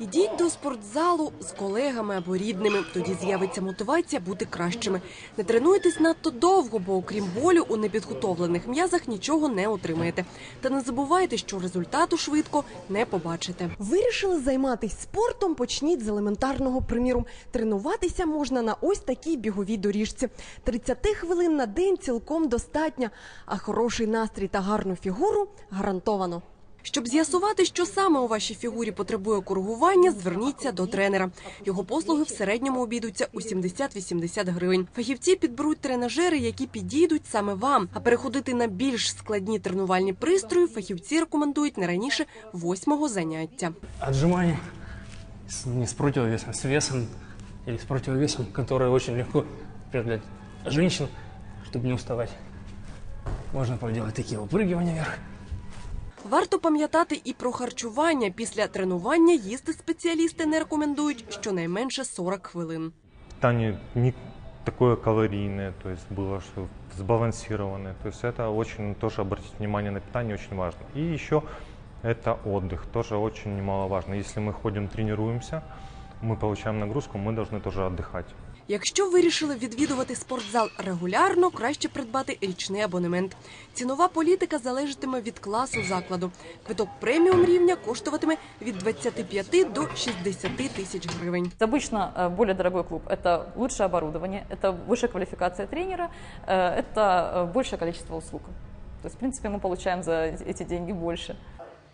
Ідіть до спортзалу з колегами або рідними. Тоді з'явиться мотивація бути кращими. Не тренуйтесь надто довго, бо окрім болю у непідготовлених м'язах нічого не отримаєте. Та не забувайте, що результату швидко не побачите. Вирішили займатися спортом. Почніть з елементарного приміру. Тренуватися можна на ось такій біговій доріжці. 30 хвилин на день цілком достатньо, а хороший настрій та гарну фігуру гарантовано. Щоб з'ясувати, що саме у вашій фігурі потребує коригування, зверніться до тренера. Його послуги в середньому обійдуться у 70-80 гривень. Фахівці підберуть тренажери, які підійдуть саме вам. А переходити на більш складні тренувальні пристрої фахівці рекомендують не раніше восьмого заняття. Отжимания с, не с противовесом, с весом или с противовесом, которые очень легко преодолеть женщин, чтобы не уставать. Можно поделать такие выпрыгивания вверх. Варто пам'ятати і про харчування. Після тренування їсти спеціалісти не рекомендують щонайменше 40 хвилин. питание не такое калорийное, то есть было что сбалансированное. То есть это очень тоже обратить внимание на питание очень важно. И еще это отдых, тоже очень немаловажно. Если мы ходим, тренируемся, мы получаем нагрузку, мы должны тоже отдыхать. Якщо вирішили відвідувати спортзал регулярно, краще придбати річний абонемент. Цінова політика залежатиме від класу закладу. Квиток преміум рівня коштуватиме від 25 до 60 тисяч гривень. Обычно э, более дорогой клуб – это лучшее оборудование, это высшая квалификация тренера, э, это э, большее количество услуг. То есть, в принципе, мы получаем за эти деньги больше.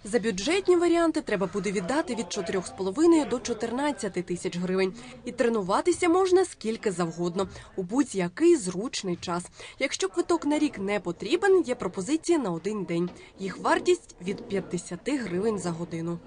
За бюджетні варіанти треба буде віддати від 4,5 до 14 тисяч гривень. І тренуватися можна скільки завгодно, у будь-який зручний час. Якщо квиток на рік не потрібен, є пропозиції на один день. Їх вартість від 50 гривень за годину.